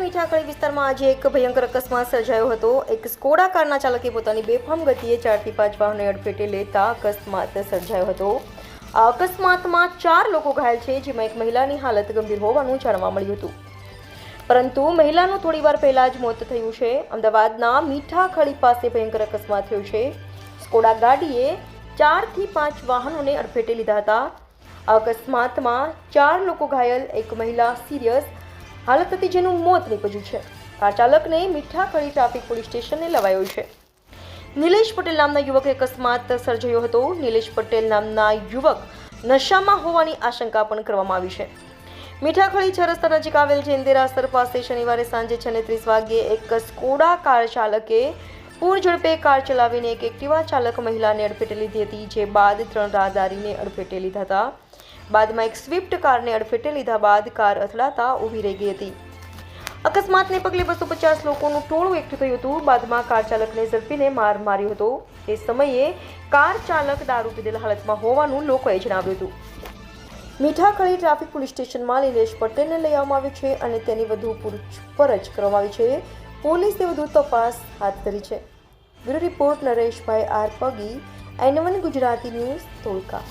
મીઠાકળી વિસ્તારમાં આજે એક ભયંકર અકસ્માત સર્જાયો હતો. એક સ્કોડા કારના ચાલકે પોતાની બેફામ ગતિએ ચારથી પાંચ વાહનોને અડફેટે લેતા અકસ્માત સર્જાયો હતો. આ અકસ્માતમાં ચાર લોકો ઘાયલ છે, જેમાં એક મહિલાની હાલત ગંભીર હોવાનું જાણવા મળ્યું હતું. પરંતુ મહિલાનું થોડીવાર પહેલાં જ મોત થયું છે. અમદાવાદના મીઠાખળી પાસે ભયંકર અકસ્માત થયો છે. સ્કોડા ગાડીએ ચારથી પાંચ વાહનોને અડફેટે લીધા હતા. અકસ્માતમાં ચાર લોકો ઘાયલ, એક મહિલા સિરિયસ હાલત હતી જેનું મોત નીપજ્યું છે. કાર ચાલકને મીઠાખળી ટ્રાફિક પોલીસ સ્ટેશને લવાયો છે. નિલેશ પટેલ નામના યુવકે અકસ્માત સર્જાયો હતો. નિલેશ પટેલ નામના યુવક નશામાં હોવાની આશંકા પણ કરવામાં આવી છે. મીઠાખળી છ રસ્તા નજીક આવેલ છે. ઇન્દિરાસર પાસે શનિવારે સાંજે છ ને ત્રીસ વાગ્યે એક સ્કોડા કાર ચાલકે પૂર ઝડપે કાર ચલાવીને એક એક્ટિવા ચાલક મહિલાને અડફેટે લીધી હતી, જે બાદ ત્રણ રાહદારીને અડફેટે લીધા હતા. બાદમાં એક સ્વિફ્ટ કારને અડફેટે લીધા બાદ કાર અથડાતા ઊભી રહી ગઈ હતી. અકસ્માતને પગલે બસો પચાસ લોકોનું ટોળું એકઠું થયું હતું. બાદમાં કાર ચાલકને ઝડપીને માર માર્યો હતો. તે સમયે કાર ચાલક દારૂ પીધેલ હાલતમાં હોવાનું લોકોએ જણાવ્યું હતું. મીઠાખળી ટ્રાફિક પોલીસ સ્ટેશનમાં નિલેશ પટેલને લઈ આવવામાં આવ્યો છે અને તેની વધુ પૂછપરછ કરવામાં આવી છે. પોલીસે વધુ તપાસ હાથ ધરી છે. Bureau report Nareshbhai R Pagi, N one Gujarati news Dholka.